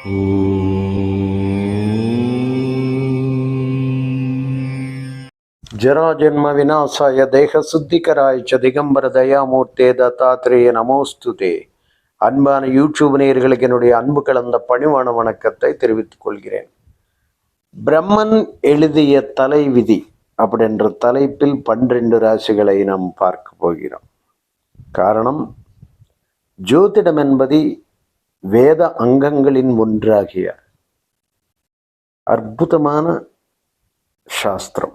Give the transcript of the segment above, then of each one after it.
ஜராஜன்ம விநாசாய தேக சுத்திகராய்ச்ச திகம்பர தயாமூர்த்தே தத்தாத்திரேய நமோஸ்துதே அன்பான யூடியூப் நேயர்களுக்கு என்னுடைய அன்பு கலந்த பணிவான வணக்கத்தை தெரிவித்துக் கொள்கிறேன். பிரம்மன் எழுதிய தலைவிதி அப்படின்ற தலைப்பில் பன்னிரண்டு ராசிகளை நாம் பார்க்க போகிறோம். காரணம் ஜோதிடம் என்பது வேத அங்கங்களின் ஒன்றாகிய அற்புதமான சாஸ்திரம்.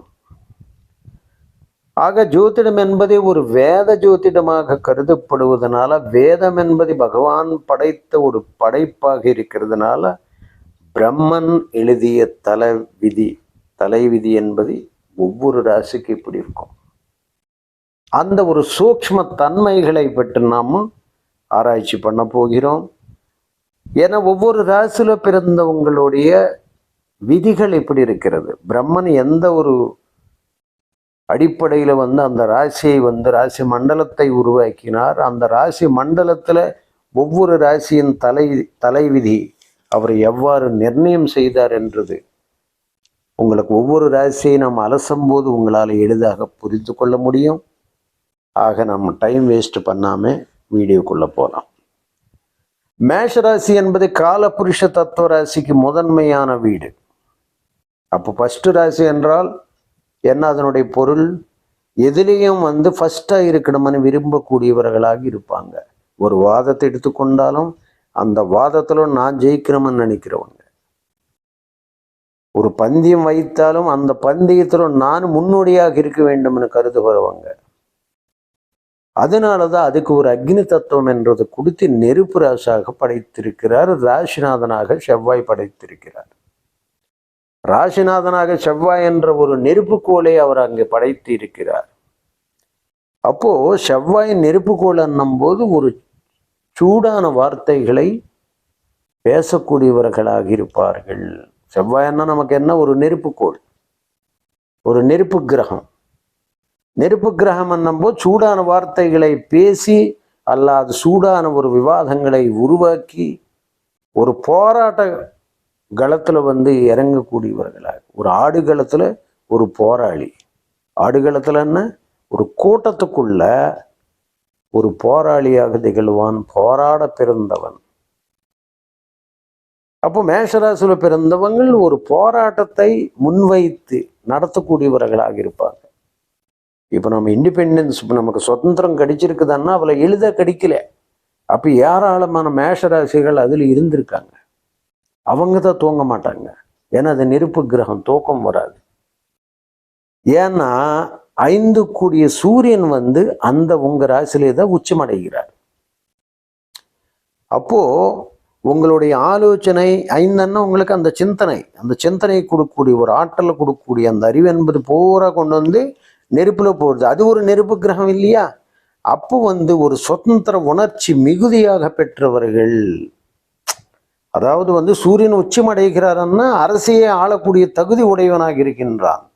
ஆக ஜோதிடம் என்பதே ஒரு வேத ஜோதிடமாக கருதப்படுவதனால வேதம் என்பது பகவான் படைத்த ஒரு படைப்பாக இருக்கிறதுனால பிரம்மன் எழுதிய தலை விதி தலைவிதி என்பது ஒவ்வொரு ராசிக்கு இப்படி இருக்கும். அந்த ஒரு சூக்ஷ்ம தன்மைகளை பற்றி நாம் ஆராய்ச்சி பண்ண போகிறோம். ஏன்னா ஒவ்வொரு ராசியில் பிறந்தவங்களுடைய விதிகள் எப்படி இருக்கிறது. பிரம்மன் எந்த ஒரு அடிப்படையில் வந்து அந்த ராசியை வந்து ராசி மண்டலத்தை உருவாக்கினார். அந்த ராசி மண்டலத்தில் ஒவ்வொரு ராசியின் தலை தலைவிதி அவர் எவ்வாறு நிர்ணயம் செய்தார் என்றது உங்களுக்கு ஒவ்வொரு ராசியை நாம் அலசும்போது உங்களால் எளிதாக புரிந்து கொள்ள முடியும். ஆக நம்ம டைம் வேஸ்ட் பண்ணாமல் வீடியோக்குள்ளே போகலாம் மேஷ ராசி என்பது காலபுருஷ தத்துவ ராசிக்கு முதன்மையான வீடு. அப்போ ஃபஸ்ட்டு ராசி என்றால் என்ன அதனுடைய பொருள்? எதிலையும் வந்து ஃபஸ்ட்டாக இருக்கணும்னு விரும்பக்கூடியவர்களாக இருப்பாங்க. ஒரு வாதத்தை எடுத்துக்கொண்டாலும் அந்த வாதத்தில் நான் ஜெயிக்கணும்னு நினைக்கிறவங்க. ஒரு பந்தயம் வைத்தாலும் அந்த பந்தயத்தில் நான் முன்னோடியாக இருக்க வேண்டும்னு கருதுகிறவங்க. அதனால தான் அதுக்கு ஒரு அக்னி தத்துவம் என்றது கொடுத்து நெருப்பு ராசாக படைத்திருக்கிறார். ராசிநாதனாக செவ்வாய் படைத்திருக்கிறார். ராசிநாதனாக செவ்வாய் என்ற ஒரு நெருப்புக்கோளை அவர் அங்கே படைத்து இருக்கிறார் அப்போ செவ்வாய் நெருப்புக்கோள் என்னும் போது ஒரு சூடான வார்த்தைகளை பேசக்கூடியவர்களாக இருப்பார்கள். செவ்வாய்னா நமக்கு என்ன? ஒரு நெருப்புக்கோள் ஒரு நெருப்பு கிரகம். நெருப்பு கிரகம் என்னும்போது சூடான வார்த்தைகளை பேசி அல்லாது சூடான ஒரு விவாதங்களை உருவாக்கி ஒரு போராட்ட களத்தில் வந்து இறங்கக்கூடியவர்களாக ஒரு ஆடுகளத்தில் ஒரு போராளி. ஆடுகளத்தில் என்ன? ஒரு கூட்டத்துக்குள்ள ஒரு போராளியாக திகழ்வான் போராட பிறந்தவன். அப்போ மேஷராசியில் பிறந்தவங்கள் ஒரு போராட்டத்தை முன்வைத்து நடத்தக்கூடியவர்களாக இருப்பாங்க. இப்போ நம்ம இண்டிபெண்டன்ஸ் இப்போ நமக்கு சுதந்திரம் கிடைச்சிருக்குதான்னா அவளை எளிதாக கிடைக்கல. அப்போ ஏராளமான மேஷராசிகள் அதில் இருந்திருக்காங்க. அவங்க தான் தூங்க மாட்டாங்க. ஏன்னா அது நெருப்பு கிரகம் தூக்கம் வராது. ஏன்னா ஐந்து கூடிய சூரியன் வந்து அந்த உங்க ராசியிலே தான் உச்சமடைகிறார். அப்போ உங்களுடைய ஆலோசனை ஐந்தன்னா உங்களுக்கு அந்த சிந்தனை. அந்த சிந்தனை கொடுக்கக்கூடிய ஒரு ஆற்றலை கொடுக்கக்கூடிய அந்த அறிவு என்பது பூரா கொண்டு வந்து நெருப்புல போடுது. அது ஒரு நெருப்பு கிரகம் இல்லையா? அப்போ வந்து ஒரு சுதந்திர உணர்ச்சி மிகுதியாக பெற்றவர்கள் அதாவது வந்து சூரியன் உச்சமடைகிறாரன்னா அரசையே ஆளக்கூடிய தகுதி உடையவனாக இருக்கின்றான்.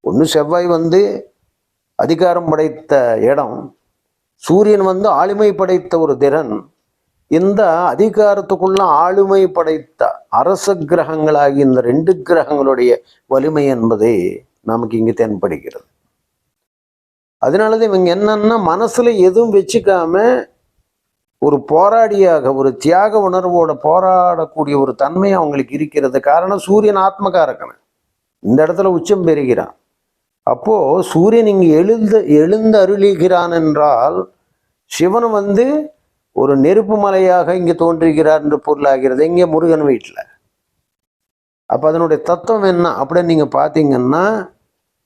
ஒன்று செவ்வாய் வந்து அதிகாரம் படைத்த இடம் சூரியன் வந்து ஆளுமை படைத்த ஒரு திறன். இந்த அதிகாரத்துக்குள்ள ஆளுமை படைத்த அரச கிரகங்களாகிய இந்த ரெண்டு கிரகங்களுடைய வலிமை என்பதே நமக்கு இங்கு தென்படுகிறது. அதனால தான் இவங்க என்னன்னா மனசுல எதுவும் வச்சுக்காம ஒரு போராடியாக ஒரு தியாக உணர்வோட போராடக்கூடிய ஒரு தன்மை அவங்களுக்கு இருக்கிறது. காரணம் சூரியன் ஆத்மகாரக்கன இந்த இடத்துல உச்சம் பெறுகிறான். அப்போ சூரியன் இங்கு எழுந்த எழுந்து அருளுகிறான் என்றால் சிவன் வந்து ஒரு நெருப்பு மலையாக இங்கே தோன்றுகிறார் என்று பொருளாகிறது. இங்கே முருகன் வீட்டில். அப்போ அதனுடைய தத்துவம் என்ன? அப்படின்னு நீங்கள் பார்த்தீங்கன்னா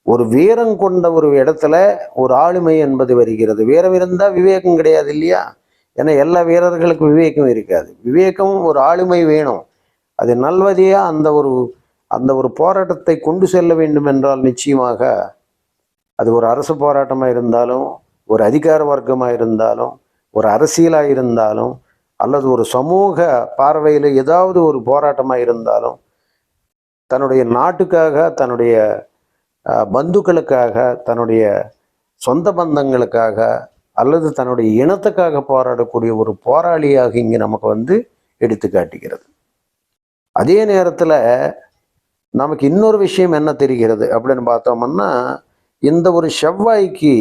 ஒரு வீரம் கொண்ட ஒரு இடத்துல ஒரு ஆளுமை என்பது வருகிறது. வீரம் இருந்தால் விவேகம் கிடையாது இல்லையா? ஏன்னா எல்லா வீரர்களுக்கும் விவேகம் இருக்காது. விவேகம் ஒரு ஆளுமை வேணும். அது நல்வதியாக அந்த ஒரு அந்த ஒரு போராட்டத்தை கொண்டு செல்ல வேண்டும் என்றால் நிச்சயமாக அது ஒரு அரசு போராட்டமாக இருந்தாலும் ஒரு அதிகார வர்க்கமாக இருந்தாலும் ஒரு அரசியலாக இருந்தாலும் அல்லது ஒரு சமூக பார்வையில் ஏதாவது ஒரு போராட்டமாக இருந்தாலும் தன்னுடைய நாட்டுக்காக தன்னுடைய பந்துக்களுக்காக தன்னுடைய சொந்த பந்தங்களுக்காக அல்லது தன்னுடைய இனத்துக்காக போராடக்கூடிய ஒரு போராளியாக இங்கே நமக்கு வந்து எடுத்து காட்டுகிறது. அதே நேரத்தில் நமக்கு இன்னொரு விஷயம் என்ன தெரிகிறது அப்படின்னு பார்த்தோம்னா இந்த ஒரு செவ்வாய்க்கு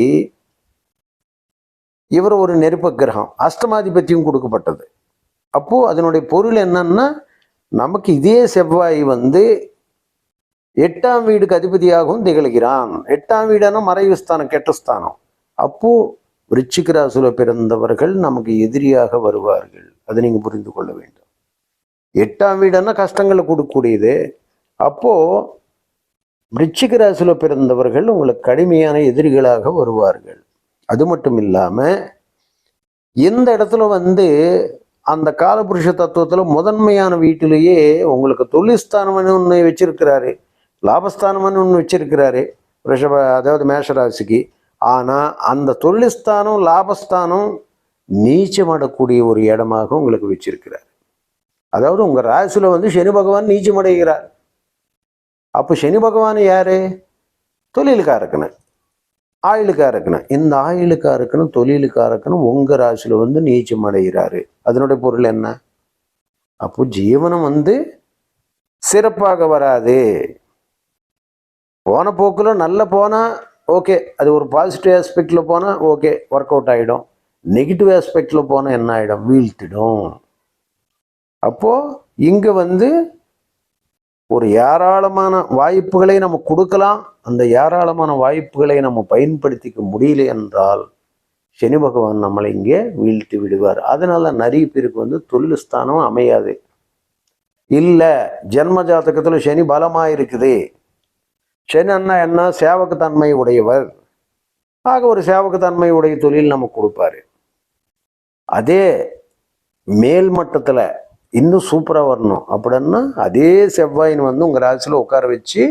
இவர் ஒரு நெருப்ப கிரகம் அஷ்டமாதிபத்தியம் கொடுக்கப்பட்டது. அப்போது அதனுடைய பொருள் என்னன்னா நமக்கு இதே செவ்வாய் வந்து எட்டாம் வீடுக்கு அதிபதியாகவும் திகழ்கிறான். எட்டாம் வீடான மறைவு ஸ்தானம் கெட்ட ஸ்தானம் அப்போ விருச்சிக பிறந்தவர்கள் நமக்கு எதிரியாக வருவார்கள். அதை நீங்க புரிந்து கொள்ள வேண்டும். எட்டாம் வீடுன்னா கஷ்டங்களை கொடுக்கக்கூடியது. அப்போ விருச்சிக பிறந்தவர்கள் உங்களுக்கு கடுமையான எதிரிகளாக வருவார்கள். அது மட்டும் இல்லாம இந்த இடத்துல வந்து அந்த காலபுருஷ தத்துவத்துல முதன்மையான வீட்டிலேயே உங்களுக்கு தொழில்ஸ்தானம்னு ஒன்று வச்சிருக்கிறாரு. லாபஸ்தானம்னு ஒன்று வச்சிருக்கிறாரு ரிஷப அதாவது மேஷராசிக்கு. ஆனால் அந்த தொழில்ஸ்தானம் லாபஸ்தானம் நீச்சமடக்கூடிய ஒரு இடமாக உங்களுக்கு வச்சிருக்கிறார். அதாவது உங்கள் ராசியில் வந்து சனி பகவான் நீச்சமடைகிறார். அப்போ சனி பகவான் யாரு? தொழிலுக்காரக்கணும் ஆயுளுக்காரக்கணும் இந்த ஆயுளுக்காரக்கணும் தொழிலுக்காரக்கணும் உங்கள் ராசியில் வந்து நீச்சம் அடைகிறாரு அதனுடைய பொருள் என்ன? அப்போ ஜீவனம் வந்து சிறப்பாக வராது. போன போக்கில் நல்ல போனால் ஓகே அது ஒரு பாசிட்டிவ் ஆஸ்பெக்டில் போனால் ஓகே ஒர்க் அவுட் ஆகிடும் நெகட்டிவ் ஆஸ்பெக்டில் போனால் என்ன ஆகிடும் வீழ்த்திடும். அப்போது இங்கே வந்து ஒரு ஏராளமான வாய்ப்புகளை நம்ம கொடுக்கலாம். அந்த ஏராளமான வாய்ப்புகளை நம்ம பயன்படுத்திக்க முடியல என்றால் சனி பகவான் நம்மளை இங்கே வீழ்த்தி விடுவார். அதனால நிறைய பேருக்கு வந்து தொழில் ஸ்தானம் அமையாது. இல்லை ஜென்ம ஜாதகத்தில் சனி பலமாக இருக்குது. சென்னா என்ன சேவகத்தன்மை உடையவர். ஆக ஒரு சேவகத்தன்மை உடைய தொழில் நமக்கு கொடுப்பாரு. அதே மேல் மட்டத்தில் இன்னும் சூப்பராக வரணும். அப்படின்னா அதே செவ்வாயின் வந்து உங்கள் ராசியில் உட்கார வச்சு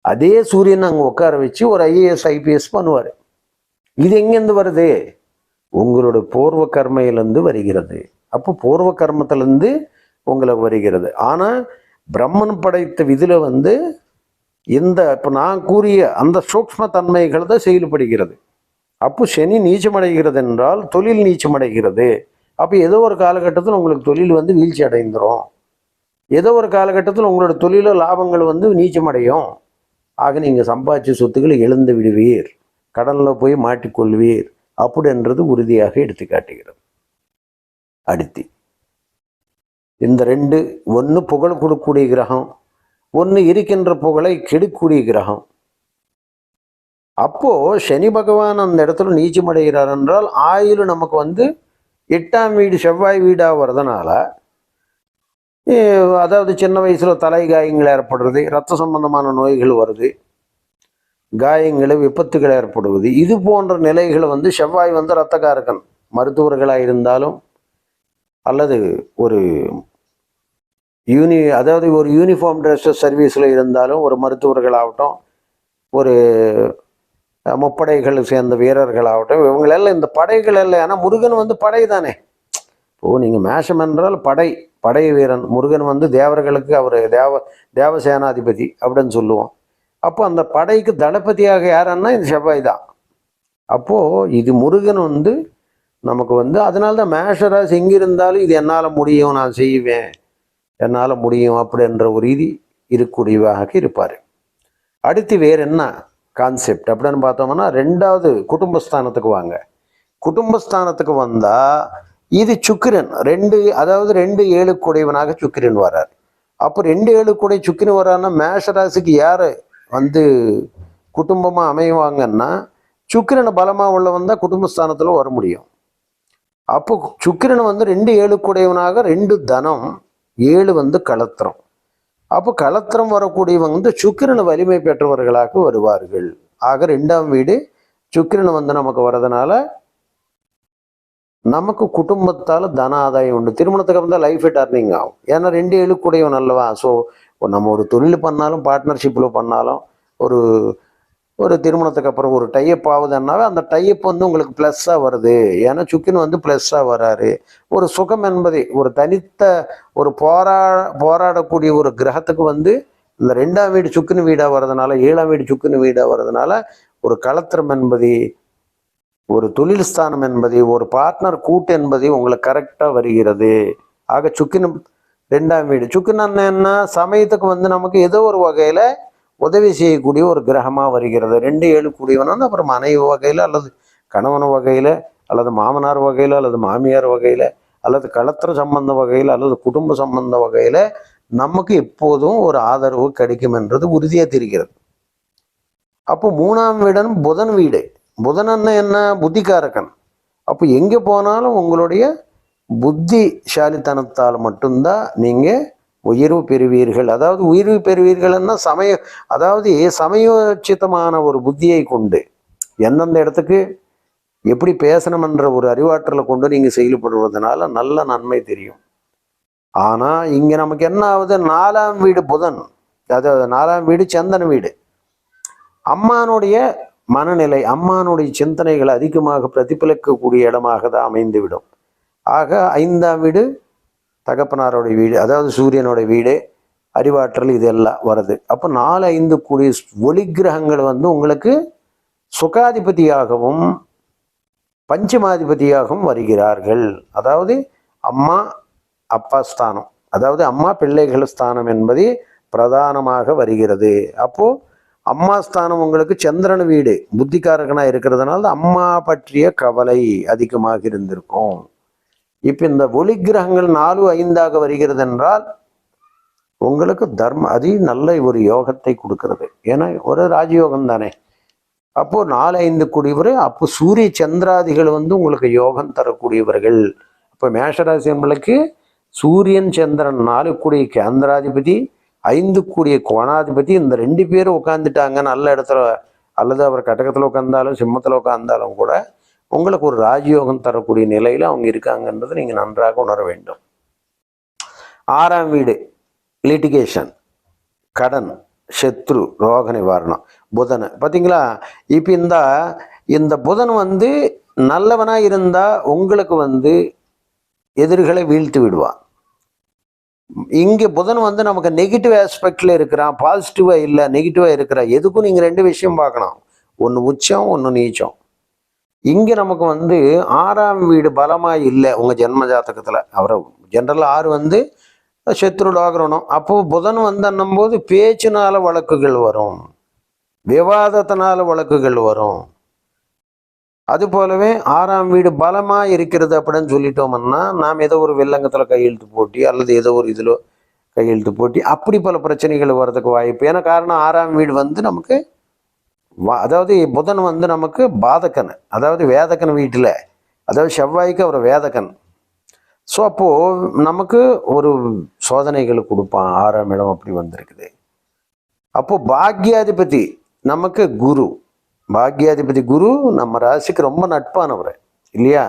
அதே சூரியன் அங்கே உட்கார வச்சு ஒரு ஐஏஎஸ் ஐபிஎஸ் பண்ணுவார். இது எங்கேருந்து வருது? உங்களோட பூர்வ கர்மையிலேருந்து வருகிறது. அப்போ பூர்வ கர்மத்திலேருந்து உங்களை வருகிறது. ஆனால் பிரம்மன் படைத்த விதியில் வந்து இந்த இப்போ நான் கூறிய அந்த சூக்ஷ்ம தன்மைகள் தான் செயல்படுகிறது. அப்போ சனி நீச்சமடைகிறது என்றால் தொழில் நீச்சமடைகிறது. அப்போ ஏதோ ஒரு காலகட்டத்தில் உங்களுக்கு தொழில் வந்து வீழ்ச்சி அடைந்துடும் ஏதோ ஒரு காலகட்டத்தில் உங்களோட தொழிலோ லாபங்கள் வந்து நீச்சமடையும். ஆக நீங்கள் சம்பாதிச்ச சொத்துக்களை எழுந்து விடுவீர். கடலில் போய் மாட்டிக்கொள்வீர். அப்படின்றது உறுதியாக எடுத்து காட்டுகிறது அடுத்து. இந்த ரெண்டு ஒன்று புகழ் கொடுக்கக்கூடிய கிரகம் ஒன்று இருக்கின்ற புகழை கெடுக்கூடிய கிரகம். அப்போ சனி பகவான் அந்த இடத்துல நீச்சமடைகிறார் என்றால் ஆயுள் நமக்கு வந்து எட்டாம் வீடு செவ்வாய் வீடாக வர்றதுனால அதாவது சின்ன வயசில் தலை காயங்கள் ஏற்படுறது ரத்த சம்பந்தமான நோய்கள் வருது காயங்கள் விபத்துகள் ஏற்படுவது இது போன்ற நிலைகளை வந்து செவ்வாய் வந்து இரத்தக்காரகன் மருத்துவர்களாக இருந்தாலும் அல்லது ஒரு யூனி அதாவது ஒரு யூனிஃபார்ம் ட்ரெஸ் சர்வீஸில் இருந்தாலும் ஒரு மருத்துவர்களாகட்டும் ஒரு முப்படைகள் சேர்ந்த வீரர்களாகட்டும் இவங்களெல்லாம் இந்த படைகள் எல்லாம் ஏன்னா முருகன் வந்து படை தானே. இப்போ நீங்கள் மேஷம் என்றால் படை படை வீரன். முருகன் வந்து தேவர்களுக்கு அவர் தேவ தேவசேனாதிபதி அப்படின்னு சொல்லுவோம். அப்போ அந்த படைக்கு தளபதியாக யாருன்னா இந்த செவ்வாய் தான். அப்போது இது முருகன் வந்து நமக்கு வந்து அதனால தான் மேஷராசி எங்கே இருந்தாலும் இது என்னால் முடியும் நான் செய்வேன். என்னால் முடியும் அப்படின்ற ஒரு இது இருக்கக்கூடியவாக இருப்பார். அடுத்து வேறு என்ன கான்செப்ட் அப்படின்னு பார்த்தோம்னா ரெண்டாவது குடும்பஸ்தானத்துக்கு வாங்க. குடும்பஸ்தானத்துக்கு வந்தால் இது சுக்கிரன். ரெண்டு அதாவது ரெண்டு ஏழு கூடையவனாக சுக்கிரன் வரார். அப்போ ரெண்டு ஏழு கூடை சுக்கிரன் வரான்னா மேஷராசிக்கு யார் வந்து குடும்பமாக அமைவாங்கன்னா சுக்கிரனை பலமாக உள்ளவன் தான் குடும்பஸ்தானத்தில் வர முடியும். அப்போ சுக்கிரன் வந்து ரெண்டு ஏழு கூடையவனாக ரெண்டு தனம் ஏழு வந்து களத்திரம் அப்போ களத்திரம் வரக்கூடியவங்க வந்து சுக்கிரனை வலிமை பெற்றவர்களாக வருவார்கள். ஆக ரெண்டாம் வீடு சுக்கிரன் வந்து நமக்கு வர்றதுனால நமக்கு குடும்பத்தால் தன ஆதாயம் உண்டு. திருமணத்துக்கு அப்புறம் தான் லைஃப் டர்னிங் ஆகும். ஏன்னா ரெண்டு எழுக்குடையவன் அல்லவா? ஸோ நம்ம ஒரு தொழில் பண்ணாலும் பார்ட்னர்ஷிப்பில் பண்ணாலும் ஒரு ஒரு திருமணத்துக்கு அப்புறம் ஒரு டைப் ஆகுதுன்னாவே அந்த டைப் வந்து உங்களுக்கு ப்ளஸ்ஸாக வருது. ஏன்னா சுக்கின் வந்து ப்ளஸ்ஸாக வராரு. ஒரு சுகம் என்பதை ஒரு தனித்த ஒரு போரா போராடக்கூடிய ஒரு கிரகத்துக்கு வந்து இந்த ரெண்டாம் வீடு சுக்குனு வீடாக வர்றதுனால ஏழாம் வீடு சுக்குனு வீடாக வர்றதுனால ஒரு களத்திரம் என்பது ஒரு தொழில் ஸ்தானம் என்பது ஒரு பார்ட்னர் கூட்டு என்பது உங்களுக்கு கரெக்டாக வருகிறது. ஆக சுக்கின் ரெண்டாம் வீடு. சுக்குன்னு என்ன சமயத்துக்கு வந்து நமக்கு ஏதோ ஒரு வகையில் உதவி செய்யக்கூடிய ஒரு கிரகமாக வருகிறது. ரெண்டு ஏழு கூடியவனா அப்புறம் மனைவி வகையில் அல்லது கணவன் வகையில் அல்லது மாமனார் வகையில் அல்லது மாமியார் வகையில் அல்லது களத்திர சம்பந்த வகையில் அல்லது குடும்ப சம்பந்த வகையில் நமக்கு எப்போதும் ஒரு ஆதரவு கிடைக்கும் என்றது உறுதியாக தெரிகிறது. அப்போ மூணாம் வீடன் புதன் வீடு. புதன் என்ன என்ன? புத்திகாரகன் அப்போ எங்கே போனாலும் உங்களுடைய புத்திசாலித்தனத்தால் மட்டும்தான் நீங்கள் உயர்வு பெறுவீர்கள். அதாவது உயர்வு பெறுவீர்கள்னா சமய அதாவது சமயோச்சிதமான ஒரு புத்தியை கொண்டு எந்தெந்த இடத்துக்கு எப்படி பேசணுமன்ற ஒரு அறிவாற்றலை கொண்டு நீங்கள் செயல்படுவதனால நல்ல நன்மை தெரியும். ஆனால் இங்கே நமக்கு என்ன ஆகுது நாலாம் வீடு புதன் அதாவது நாலாம் வீடு சந்தன வீடு. அம்மானுடைய மனநிலை அம்மானுடைய சிந்தனைகள் அதிகமாக பிரதிபலிக்கக்கூடிய இடமாக தான் அமைந்துவிடும். ஆக ஐந்தாம் வீடு தகப்பனாரோட வீடு அதாவது சூரியனோட வீடு அறிவாற்றல் இதெல்லாம் வருது. அப்போ நாலு ஐந்து கூடிய ஒளி கிரகங்கள் வந்து உங்களுக்கு சுகாதிபதியாகவும் பஞ்சமாதிபதியாகவும் வருகிறார்கள். அதாவது அம்மா அப்பா ஸ்தானம். அதாவது அம்மா பிள்ளைகள் ஸ்தானம் என்பது பிரதானமாக வருகிறது. அப்போ அம்மா ஸ்தானம் உங்களுக்கு சந்திரன் வீடு புத்திக்காரகனாக இருக்கிறதுனால அம்மா பற்றிய கவலை அதிகமாக இருந்திருக்கும். இப்ப இந்த ஒளி கிரகங்கள் நாலு ஐந்தாக வருகிறது என்றால் உங்களுக்கு தர்ம அதி நல்ல ஒரு யோகத்தை கொடுக்கிறது. ஏன்னா ஒரு ராஜயோகம் தானே. அப்போ நாலு ஐந்து கூடியவர் அப்போ சூரிய சந்திராதிகள் வந்து உங்களுக்கு யோகம் தரக்கூடியவர்கள். அப்போ மேஷராசி நம்மளுக்கு சூரியன் சந்திரன் நாலு கூடிய கேந்திராதிபதி ஐந்து கூடிய கோணாதிபதி இந்த ரெண்டு பேரும் உட்காந்துட்டாங்க நல்ல இடத்துல அல்லது அவர் கட்டகத்தில் உட்காந்தாலும் சிம்மத்தில் உட்காந்தாலும் கூட உங்களுக்கு ஒரு ராஜயோகம் தரக்கூடிய நிலையில் அவங்க இருக்காங்கன்றதை நீங்கள் நன்றாக உணர வேண்டும். ஆறாம் வீடு லிட்டிகேஷன் கடன் சத்ரு ரோக நிவாரணம் புதன். பார்த்தீங்களா இப்போ இந்த இந்த புதன் வந்து நல்லவனாக இருந்தால் உங்களுக்கு வந்து எதிரிகளை வீழ்த்து விடுவான் இங்கே புதன் வந்து நமக்கு நெகட்டிவ் ஆஸ்பெக்டில் இருக்கிறான் பாசிட்டிவாக இல்லை நெகட்டிவாக இருக்கிறான் எதுக்கும் நீங்கள் ரெண்டு விஷயம் பார்க்கணும். ஒன்று உச்சம் ஒன்று நீச்சம். இங்கே நமக்கு வந்து ஆறாம் வீடு பலமாக இல்லை உங்கள் ஜென்ம ஜாதகத்துல. அவரை ஜென்ரல் ஆறு வந்து சத்ரு அப்போது அப்போ புதன் வந்தன்னும் போது பேச்சினால வழக்குகள் வரும். விவாதத்தினால வழக்குகள் வரும். அது போலவே ஆறாம் வீடு பலமாக இருக்கிறது அப்படின்னு சொல்லிட்டோம்னா நாம் ஏதோ ஒரு வில்லங்கத்தில் கையெழுத்து போட்டி அல்லது ஏதோ ஒரு இதில் கையெழுத்து போட்டி அப்படி பல பிரச்சனைகள் வர்றதுக்கு வாய்ப்பு. ஏன்னா காரணம் ஆறாம் வீடு வந்து நமக்கு அதாவது புதன் வந்து நமக்கு பாதகன் அதாவது வேதகன் வீட்டில் அதாவது செவ்வாய்க்கு அவர் வேதகன். ஸோ அப்போது நமக்கு ஒரு சோதனைகளை கொடுப்பான் ஆறாம் இடம் அப்படி வந்திருக்குது. அப்போது பாக்யாதிபதி நமக்கு குரு. பாக்யாதிபதி குரு நம்ம ராசிக்கு ரொம்ப நட்பானவர் இல்லையா?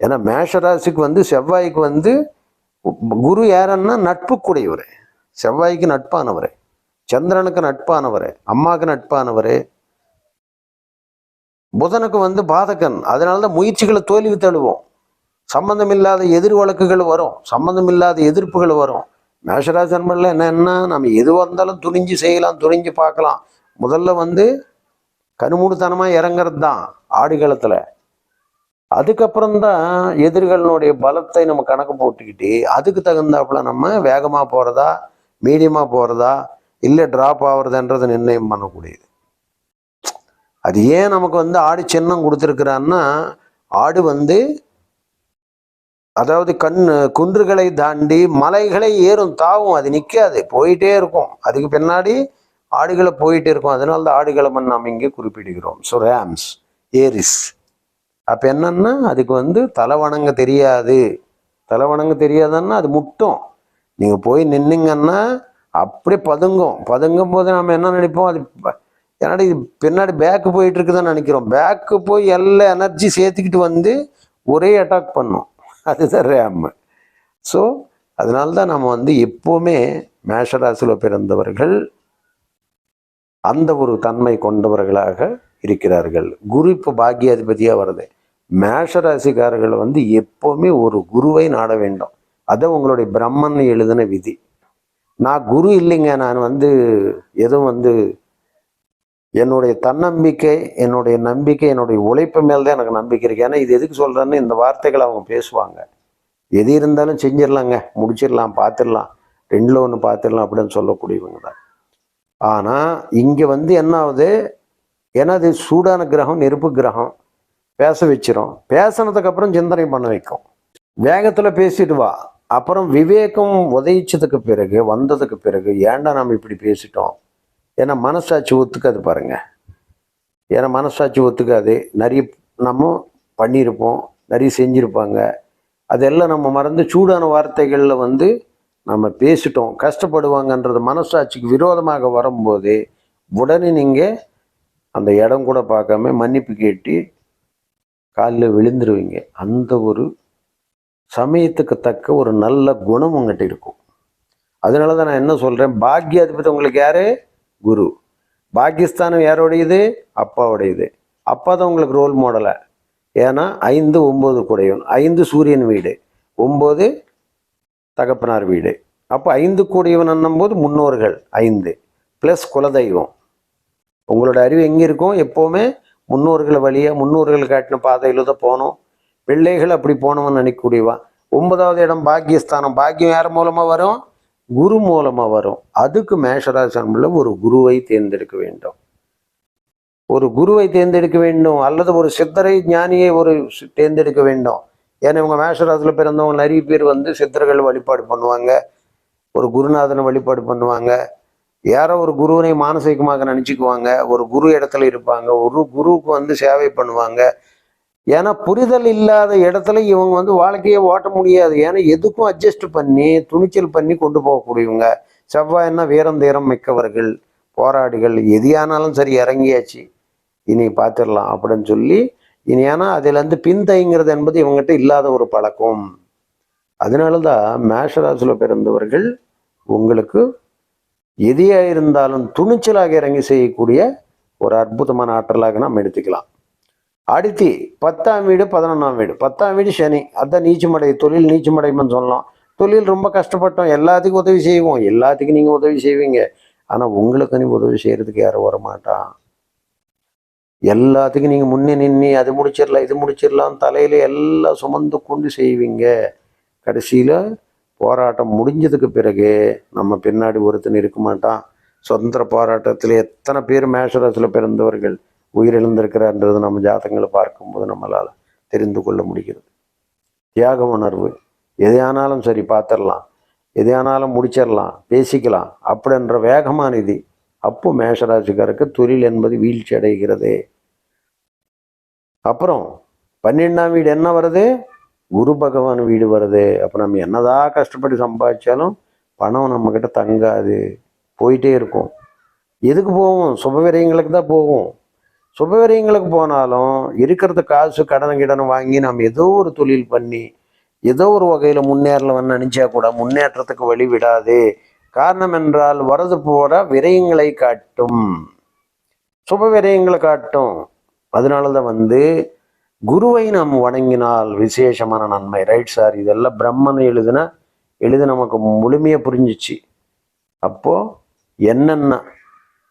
ஏன்னா மேஷ ராசிக்கு வந்து செவ்வாய்க்கு வந்து குரு யாருன்னா நட்புக்குடையவர். செவ்வாய்க்கு நட்பானவர் சந்திரனுக்கு நட்பானவர் அம்மாவுக்கு நட்பானவர் புதனுக்கு வந்து பாதகன். அதனால தான் முயற்சிகளை தோல்வி தழுவோம். சம்பந்தம் இல்லாத எதிர் வழக்குகள் வரும். சம்பந்தம் இல்லாத எதிர்ப்புகள் வரும். மேஷராசி நண்பர்ல என்னன்னா நம்ம எது வந்தாலும் துணிஞ்சு செய்யலாம் துணிஞ்சு பார்க்கலாம். முதல்ல வந்து கருமூடுத்தனமாக இறங்குறது தான் ஆடுகளத்தில் அதுக்கப்புறம் தான் எதிரிகளினுடைய பலத்தை நம்ம கணக்கு போட்டுக்கிட்டு அதுக்கு தகுந்தாப்புல நம்ம வேகமாக போகிறதா மீடியமாக போகிறதா இல்லை ட்ராப் ஆகுறதுன்றதை நிர்ணயம் பண்ணக்கூடியது. அது ஏன் நமக்கு வந்து ஆடு சின்னம் கொடுத்துருக்குறான்னா ஆடு வந்து அதாவது கண் குன்றுகளை தாண்டி மலைகளை ஏறும் தாவும் அது நிற்காது போயிட்டே இருக்கும். அதுக்கு பின்னாடி ஆடுகளை போயிட்டே இருக்கும். அதனால தான் ஆடுகளை நாம் இங்கே குறிப்பிடுகிறோம். So rams Aries. அப்போ என்னன்னா அதுக்கு வந்து தலை வணங்க தெரியாது. தலை வணங்க தெரியாதுன்னா அது முட்டும். நீங்கள் போய் நின்னுங்கன்னா அப்படி பதுங்கும். பதுங்கும் போது நம்ம என்ன நினைப்போம்? அது ஏன்னா இது பின்னாடி பேக்கு போயிட்டு இருக்குதுன்னு நினைக்கிறோம். பேக்கு போய் எல்லா எனர்ஜி சேர்த்துக்கிட்டு வந்து ஒரே அட்டாக் பண்ணும். அதுதான் ரேம் ஸோ அதனால தான் நம்ம வந்து எப்போவுமே மேஷராசியில் பிறந்தவர்கள் அந்த ஒரு தன்மை கொண்டவர்களாக இருக்கிறார்கள். குரு இப்போ பாக்கியாதிபதியாக வருது. மேஷராசிக்காரர்கள் வந்து எப்போவுமே ஒரு குருவை நாட வேண்டும். அதை உங்களுடைய பிரம்மன் எழுதின விதி. நான் குரு இல்லைங்க. நான் வந்து எதுவும் வந்து என்னுடைய தன்னம்பிக்கை என்னுடைய நம்பிக்கை என்னுடைய உழைப்பு மேல் தான் எனக்கு நம்பிக்கை இருக்கு. ஏன்னா இது எதுக்கு சொல்கிறேன்னு இந்த வார்த்தைகளை அவங்க பேசுவாங்க. எது இருந்தாலும் செஞ்சிடலாங்க முடிச்சிடலாம் பார்த்துடலாம் ரெண்டில் ஒன்று பார்த்துடலாம் அப்படின்னு சொல்லக்கூடியவங்க தான். ஆனால் இங்கே வந்து என்ன ஆகுது? ஏன்னா அது சூடான கிரகம் நெருப்பு கிரகம். பேச வச்சிரும். பேசினதுக்கப்புறம் சிந்தனை பண்ண வைக்கும். வேகத்தில் பேசிட்டு வா. அப்புறம் விவேகம் உதயிச்சதுக்கு பிறகு வந்ததுக்கு பிறகு ஏன்டா நம்ம இப்படி பேசிட்டோம்? ஏன்னா மனசாட்சி ஒத்துக்காது பாருங்க. ஏன்னா மனசாட்சி ஒத்துக்காது. நிறைய நம்ம பண்ணியிருப்போம். நிறைய செஞ்சுருப்பாங்க. அதெல்லாம் நம்ம மறந்து சூடான வார்த்தைகளில் வந்து நம்ம பேசிட்டோம். கஷ்டப்படுவாங்கன்றது மனசாட்சிக்கு விரோதமாக வரும்போது உடனே நீங்கள் அந்த இடம் கூட பார்க்காம மன்னிப்பு கேட்டு காலில் விழுந்துருவீங்க. அந்த ஒரு சமயத்துக்கு தக்க ஒரு நல்ல குணம் உங்கள்கிட்ட இருக்கும். அதனால தான் நான் என்ன சொல்கிறேன் பாக்யாதிபதி உங்களுக்கு யாரே? குரு. பாகிஸ்தானம் யாரோடையது? அப்பாவுடையது. அப்பா தான் உங்களுக்கு ரோல் மாடலை ஏன்னா ஐந்து ஒம்பது குடையவன் ஐந்து சூரியன் வீடு. ஒம்பது தகப்பனார் வீடு. அப்போ ஐந்து கூடியவன் போது முன்னோர்கள் ஐந்து. ப்ளஸ் குலதெய்வம். உங்களோட அறிவு எங்கே இருக்கும்? எப்போவுமே முன்னோர்கள் வழியாக முன்னோர்கள் காட்டின பாதையில் தான் போகணும். பிள்ளைகள் அப்படி போனவன் நினைக்கக்கூடியவன். ஒன்பதாவது இடம் பாக்கியஸ்தானம் பாக்கியம் யார் மூலமாக வரும்? குரு மூலமாக வரும். அதுக்கு மேஷராசனமில் ஒரு குருவை தேர்ந்தெடுக்க வேண்டும். ஒரு குருவை தேர்ந்தெடுக்க வேண்டும் அல்லது ஒரு சித்தரை ஞானியை ஒரு தேர்ந்தெடுக்க வேண்டும். ஏன்னா இவங்க மேஷராசியில் பிறந்தவங்க நிறைய பேர் வந்து சித்தர்கள் வழிபாடு பண்ணுவாங்க. ஒரு குருநாதனை வழிபாடு பண்ணுவாங்க. யாரோ ஒரு குருவினை மானசீகமாக நினச்சிக்குவாங்க. ஒரு குரு இடத்துல இருப்பாங்க. ஒரு குருவுக்கு வந்து சேவை பண்ணுவாங்க. ஏன்னா புரிதல் இல்லாத இடத்துல இவங்க வந்து வாழ்க்கையை ஓட்ட முடியாது. ஏன்னா எதுக்கும் அட்ஜஸ்ட் பண்ணி துணிச்சல் பண்ணி கொண்டு போகக்கூடியவங்க. செவ்வாய்னா வீரம் தீரம் மிக்கவர்கள் போராடிகள் எதியானாலும் சரி இறங்கியாச்சு. இனி பார்த்துடலாம் அப்படின்னு சொல்லி இனி ஏன்னா அதுலேருந்து பின்தயங்கிறது என்பது இவங்ககிட்ட இல்லாத ஒரு பழக்கம். அதனால தான் மேஷராசியில் பிறந்தவர்கள் உங்களுக்கு எதியாக இருந்தாலும் துணிச்சலாக இறங்கி செய்யக்கூடிய ஒரு அற்புதமான ஆற்றலாக நாம் எடுத்துக்கலாம். அடுத்து பத்தாம் வீடு பதினொன்றாம் வீடு. பத்தாம் வீடு சனி. அதான் நீச்சமடை தொழில் நீச்சமடைமன்னு சொல்லலாம். தொழில் ரொம்ப கஷ்டப்பட்டோம். எல்லாத்துக்கும் உதவி செய்வோம். எல்லாத்துக்கும் நீங்கள் உதவி செய்வீங்க. ஆனால் உங்களுக்கு நீ உதவி செய்கிறதுக்கு யாரும் வரமாட்டான் எல்லாத்துக்கும் நீங்கள் முன்னே நின்று அது முடிச்சிடலாம் இது முடிச்சிடலாம் தலையில் எல்லாம் சுமந்து கொண்டு செய்வீங்க. கடைசியில் போராட்டம் முடிஞ்சதுக்கு பிறகு நம்ம பின்னாடி ஒருத்தன் இருக்க மாட்டான். சுதந்திர போராட்டத்தில் எத்தனை பேர் மேஷராசில் பிறந்தவர்கள்? உயிரிழந்திருக்கிறார்ன்றது நம்ம ஜாதகங்களை பார்க்கும்போது நம்மளால் தெரிந்து கொள்ள முடிகிறது. தியாக உணர்வு. எதையானாலும் சரி பார்த்துடலாம். எதையானாலும் முடிச்சிடலாம். பேசிக்கலாம். அப்படின்ற வேகமான இது அப்போ மேஷராசிக்காருக்கு தொழில் என்பது வீழ்ச்சி அடைகிறது. அப்புறம் பன்னெண்டாம் வீடு என்ன வருது? குரு பகவான் வீடு வருது. அப்போ நம்ம என்னதான் கஷ்டப்பட்டு சம்பாதிச்சாலும் பணம் நம்மக்கிட்ட தங்காது. போயிட்டே இருக்கும். எதுக்கு போவோம்? சுபவிரயங்களுக்கு தான் போவோம். சுபவிரயங்களுக்கு போனாலும் இருக்கிறது காசு கடன் கிடன் வாங்கி நாம் ஏதோ ஒரு தொழில் பண்ணி ஏதோ ஒரு வகையில் முன்னேறலவன்னு நினச்சா கூட முன்னேற்றத்துக்கு வழிவிடாது காரணம் என்றால் வரது போற விரயங்களை காட்டும். சுப விரயங்களை காட்டும். அதனால தான் வந்து குருவை நாம் வணங்கினால் விசேஷமான நன்மை. ரைட் சார் இதெல்லாம் பிரம்மன் எழுதுன எழுது நமக்கு முழுமையாக புரிஞ்சிச்சு. அப்போ என்னென்ன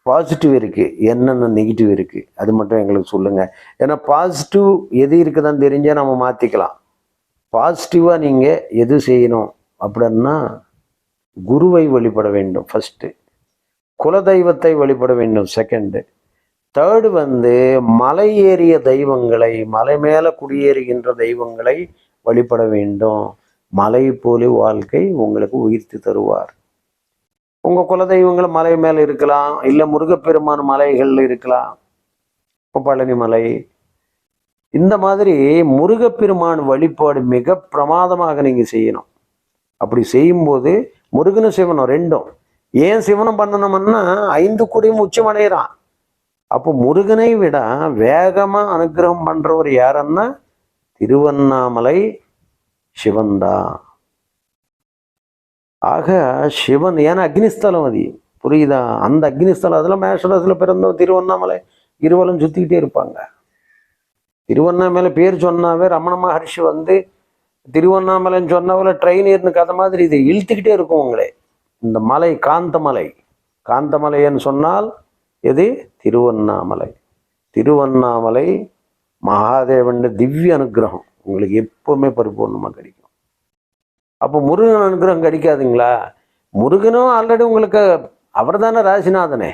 பாசிட்டிவ் இருக்குது என்னென்ன நெகட்டிவ் இருக்குது அது மட்டும் எங்களுக்கு சொல்லுங்கள் ஏன்னா பாசிட்டிவ் எது இருக்குதான்னு தெரிஞ்சால் நம்ம மாற்றிக்கலாம் பாசிட்டிவாக நீங்கள் எது செய்யணும் அப்படின்னா குருவை வழிபட வேண்டும் ஃபஸ்ட்டு குலதெய்வத்தை வழிபட வேண்டும் செகண்டு தேர்டு வந்து மலை ஏறிய தெய்வங்களை மலை மேலே குடியேறுகின்ற தெய்வங்களை வழிபட வேண்டும். மலை போல வாழ்க்கை உங்களுக்கு உயிர்த்து தருவார். உங்க குலதெய்வங்கள் மலை மேல இருக்கலாம் இல்ல முருகப்பெருமான் மலைகள் இருக்கலாம் பழனி மலை. இந்த மாதிரி முருகப்பெருமான் வழிபாடு மிக பிரமாதமாக நீங்க செய்யணும். அப்படி செய்யும்போது முருகனும் சிவனும் ரெண்டும். ஏன் சிவனும் பண்ணணும்னா ஐந்து குடியும் உச்சமடைகிறான் அப்போ முருகனை விட வேகமா அனுக்கிரகம் பண்றவர் யாருன்னா திருவண்ணாமலை சிவன்தான். ஆக சிவன் ஏன்னா அக்னிஸ்தலம் அது? புரியுதா? அந்த அக்னிஸ்தலம் அதில் மேஷராசில் பிறந்தவன் திருவண்ணாமலை இருவலம் சுற்றிக்கிட்டே இருப்பாங்க. திருவண்ணாமலை பேர் சொன்னாவே ரமண மகர்ஷி வந்து திருவண்ணாமலைன்னு சொன்னவள ட்ரெயின் ஏறின கதை மாதிரி இதை இழுத்துக்கிட்டே இருக்கும் உங்களே. இந்த மலை காந்தமலை காந்தமலைன்னு சொன்னால் எது? திருவண்ணாமலை. திருவண்ணாமலை மகாதேவன் திவ்ய அனுக்கிரகம் உங்களுக்கு எப்பவுமே பரிபூர்ணமாக கிடைக்கும். அப்போ முருகன் அனுகிரகம் கிடைக்காதுங்களா? முருகனும் ஆல்ரெடி உங்களுக்கு அவர் தானே ராசிநாதனே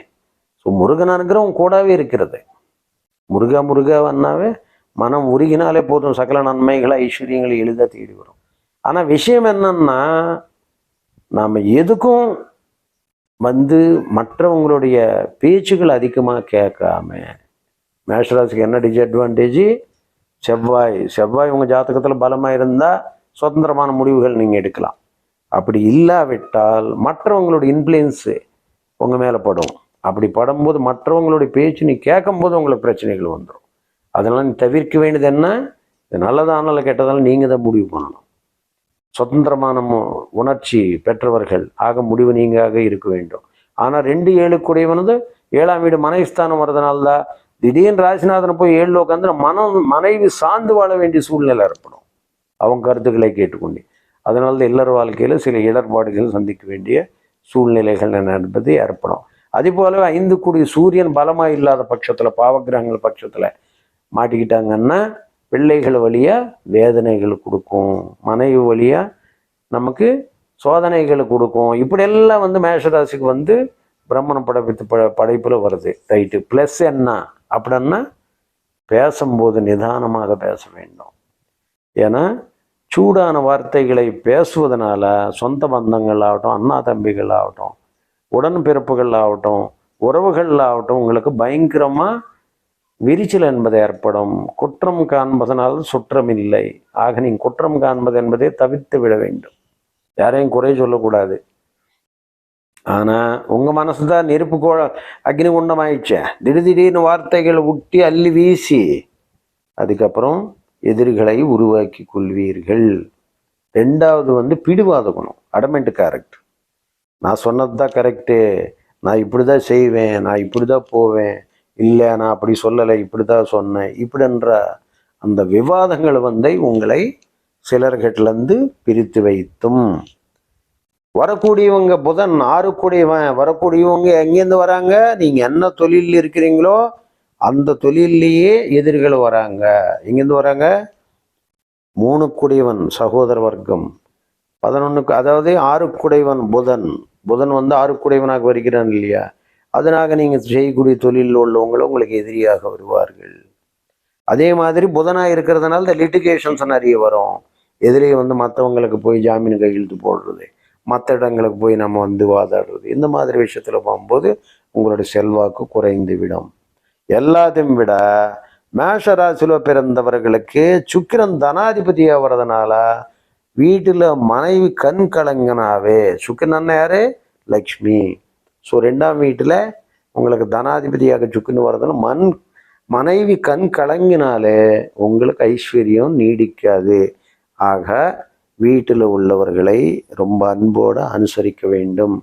ஸோ முருகன் அனுகிரகம் கூடவே இருக்கிறது. முருகா முருகா வந்தாவே மனம் உருகினாலே போதும். சகல நன்மைகளை ஐஸ்வர்யங்களை எளிதாக தேடி வரும். ஆனால் விஷயம் என்னன்னா நாம் எதுக்கும் வந்து மற்றவங்களுடைய பேச்சுகள் அதிகமாக கேட்காம மேஷராசிக்கு என்ன டிஸ்அட்வான்டேஜ் செவ்வாய். செவ்வாய் உங்கள் ஜாதகத்தில் பலமாக இருந்தால் சுதந்திரமான முடிவுகள் நீங்கள் எடுக்கலாம். அப்படி இல்லாவிட்டால் மற்றவங்களுடைய இன்ஃப்ளூயன்ஸு உங்கள் மேலே படும். அப்படி படும்போது மற்றவங்களுடைய பேச்சு நீ கேட்கும்போது உங்களுக்கு பிரச்சனைகள் வந்துடும் அதனால் நீ தவிர்க்க வேண்டியது என்ன? இது நல்லதானால கெட்டதாலும் நீங்கள் தான் முடிவு பண்ணணும். சுதந்திரமான மு- உணர்ச்சி பெற்றவர்கள் ஆக முடிவு நீங்காக இருக்க வேண்டும். ஆனால் ரெண்டு ஏழுக்குடையவனது ஏழாம் வீடு மனைவிஸ்தானம் வர்றதுனால தான் திடீர்னு ராசிநாதனை போய் ஏழில் உட்காந்து மனம் மனைவி சார்ந்து வாழ வேண்டிய சூழ்நிலை ஏற்படும். அவங்க கருத்துக்களை கேட்டுக்கொண்டு அதனால தான் இல்லற வாழ்க்கையில் சில இடர்பாடுகள் சந்திக்க வேண்டிய சூழ்நிலைகள் என்பது ஏற்படும். அதே ஐந்து கூடிய சூரியன் பலமாக இல்லாத பட்சத்தில் பாவகிரகங்கள் பட்சத்தில் மாட்டிக்கிட்டாங்கன்னா பிள்ளைகள் வழியாக வேதனைகள் கொடுக்கும். மனைவி வழியாக நமக்கு சோதனைகளை கொடுக்கும். இப்படியெல்லாம் வந்து மேஷராசிக்கு வந்து பிரம்மண படைப்பு ப படைப்பில் வருது. ரைட்டு ப்ளஸ் என்ன? அப்படின்னா பேசும்போது நிதானமாக பேச வேண்டும். ஏன்னா சூடான வார்த்தைகளை பேசுவதனால சொந்த பந்தங்கள் ஆகட்டும் அண்ணா தம்பிகள் ஆகட்டும் உடன்பிறப்புகள் ஆகட்டும் உறவுகள் ஆகட்டும் உங்களுக்கு பயங்கரமாக விரிச்சல் என்பது ஏற்படும். குற்றம் காண்பதனால் சுற்றம் இல்லை. ஆக நீங்கள் குற்றம் காண்பது என்பதை தவிர்த்து விட வேண்டும். யாரையும் குறை சொல்லக்கூடாது. ஆனால் உங்கள் மனசு தான் நெருப்பு கோ அக்னி குண்டம் திடீர் திடீர்னு வார்த்தைகளை ஒட்டி அள்ளி வீசி அதுக்கப்புறம் எதிரிகளை உருவாக்கி கொள்வீர்கள். ரெண்டாவது வந்து பிடிவாத குணம் அடமெண்ட் கரெக்ட் நான் சொன்னது தான் கரெக்டு நான் இப்படி தான் செய்வேன் நான் இப்படி தான் போவேன். இல்லை நான் அப்படி சொல்லலை இப்படி தான் சொன்னேன். இப்படின்ற அந்த விவாதங்கள் வந்து உங்களை சிலர்கிட்டலேருந்து பிரித்து வைத்தும். வரக்கூடியவங்க புதன் ஆறுக்கூடியவன் வரக்கூடியவங்க எங்கேருந்து வராங்க? நீங்கள் என்ன தொழிலில் இருக்கிறீங்களோ அந்த தொழிலையே எதிரிகள் வராங்க. எங்கேருந்து வராங்க? மூணு குடைவன் சகோதர வர்க்கம். பதினொன்றுக்கு அதாவது ஆறுக்குடையவன் புதன். புதன் வந்து ஆறுக்குடையவனாக வருகிறான் இல்லையா? அதனாக நீங்கள் செய்யக்கூடிய தொழிலில் உள்ளவங்களும் உங்களுக்கு எதிரியாக வருவார்கள். அதே மாதிரி புதனாக இருக்கிறதுனால இந்த லிட்டிகேஷன்ஸ் நிறைய வரும். எதிரே வந்து மற்றவங்களுக்கு போய் ஜாமீன் கையெழுத்து போடுறது மற்ற இடங்களுக்கு போய் நம்ம வந்து வாதாடுறது இந்த மாதிரி விஷயத்தில் போகும்போது உங்களுடைய செல்வாக்கு குறைந்து விடும். எல்லாத்தையும் விட மேஷ ராசியில் பிறந்தவர்களுக்கு சுக்கிரன் தனாதிபதியாக வர்றதுனால வீட்டில் மனைவி கண் கலங்கனாவே சுக்கிரன் அண்ணன் யாரு? லக்ஷ்மி. ஸோ ரெண்டாம் வீட்டில் உங்களுக்கு தனாதிபதியாக சுக்குன்னு வர்றதுனால மண் மனைவி கண் கலங்கினாலே உங்களுக்கு ஐஸ்வர்யம் நீடிக்காது. ஆக வீட்டில் உள்ளவர்களை ரொம்ப அன்போடு அனுசரிக்க வேண்டும்.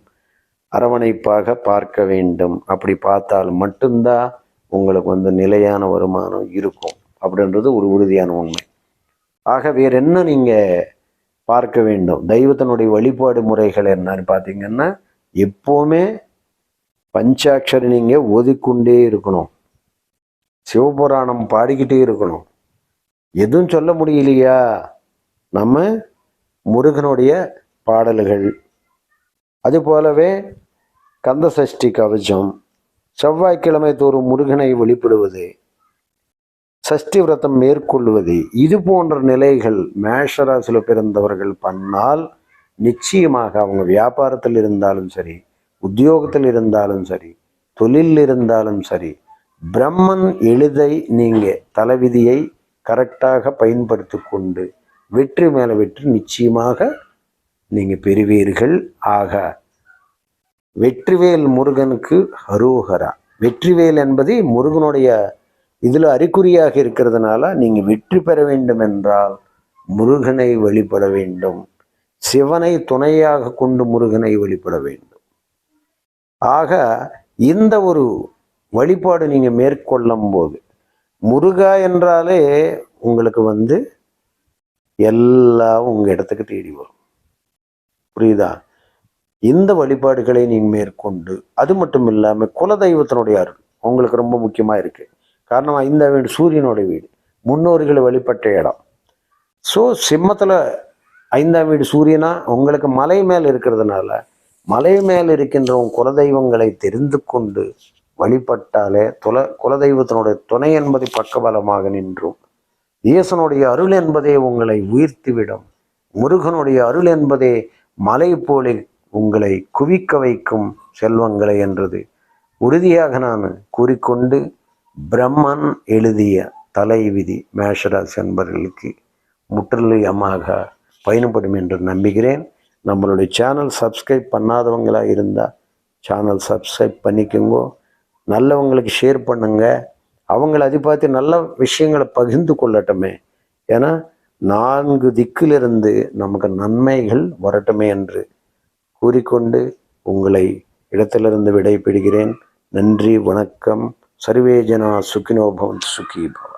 அரவணைப்பாக பார்க்க வேண்டும். அப்படி பார்த்தால் மட்டும்தான் உங்களுக்கு வந்து நிலையான வருமானம் இருக்கும் அப்படின்றது ஒரு உறுதியான உண்மை. ஆக வேறு என்ன நீங்கள் பார்க்க வேண்டும்? தெய்வத்தினுடைய வழிபாடு முறைகள் என்னன்னு பார்த்தீங்கன்னா எப்போவுமே பஞ்சாட்சரி நீங்கள் ஓதிக்கொண்டே இருக்கணும். சிவபுராணம் பாடிக்கிட்டே இருக்கணும். எதுவும் சொல்ல முடியலையா? நம்ம முருகனுடைய பாடல்கள். அது போலவே கந்த சஷ்டி கவசம் செவ்வாய்க்கிழமை தோறும் முருகனை வழிபடுவது சஷ்டி விரதம் மேற்கொள்வது இது போன்ற நிலைகள் மேஷராசியில் பிறந்தவர்கள் பண்ணால் நிச்சயமாக அவங்க வியாபாரத்தில் இருந்தாலும் சரி உத்தியோகத்தில் இருந்தாலும் சரி தொழிலில் இருந்தாலும் சரி பிரம்மன் எளிதை நீங்கள் தலைவிதியை கரெக்டாக பயன்படுத்தி கொண்டு வெற்றி மேலே வெற்றி நிச்சயமாக நீங்கள் பெறுவீர்கள். ஆக வெற்றிவேல் முருகனுக்கு ஹரோஹரா வெற்றிவேல் என்பது முருகனுடைய இதில் அறிகுறியாக இருக்கிறதுனால நீங்கள் வெற்றி பெற வேண்டும் என்றால் முருகனை வழிபட வேண்டும். சிவனை துணையாக கொண்டு முருகனை வழிபட வேண்டும். ஆக இந்த ஒரு வழிபாடு நீங்கள் மேற்கொள்ளும் போது முருகா என்றாலே உங்களுக்கு வந்து எல்லாம் உங்கள் இடத்துக்கு தேடி வரும். புரியுதா? இந்த வழிபாடுகளை நீ மேற்கொண்டு அது மட்டும் இல்லாமல் குலதெய்வத்தினுடைய அருள் உங்களுக்கு ரொம்ப முக்கியமாக இருக்குது காரணம் இந்த வீடு சூரியனுடைய வீடு. முன்னோர்களை வழிபட்ட இடம். ஸோ சிம்மத்தில் ஐந்தாம் வீடு சூரியனா உங்களுக்கு மலை மேல் இருக்கிறதுனால மலை மேல் இருக்கின்ற உன் குலதெய்வங்களை தெரிந்து கொண்டு வழிபட்டாலே துல குலதெய்வத்தினுடைய துணை என்பதை பக்கபலமாக நின்றும். ஈசனுடைய அருள் என்பதே உங்களை உயிர்த்துவிடும். முருகனுடைய அருள் என்பதே மலை போல உங்களை குவிக்க வைக்கும் செல்வங்களை என்றது. உறுதியாக நான் கூறிக்கொண்டு பிரம்மன் எழுதிய தலைவிதி மேஷராசி என்பவர்களுக்கு முற்றிலுமாக பயன்படும் என்று நம்புகிறேன். நம்மளுடைய சேனல் சப்ஸ்கிரைப் பண்ணாதவங்களாக இருந்தால் சேனல் சப்ஸ்கிரைப் பண்ணிக்கோங்க. நல்லவங்களுக்கு ஷேர் பண்ணுங்க. அவங்கள அதை பார்த்து நல்ல விஷயங்களை பகிர்ந்து கொள்ளட்டுமே. ஏன்னா நான்கு திக்கிலிருந்து நமக்கு நன்மைகள் வரட்டுமே என்று கூறிக்கொண்டு உங்களை இடத்திலிருந்து விடைபெறுகிறேன். நன்றி வணக்கம். சர்வேஜனா சுகினோபவன் சுகீபவன்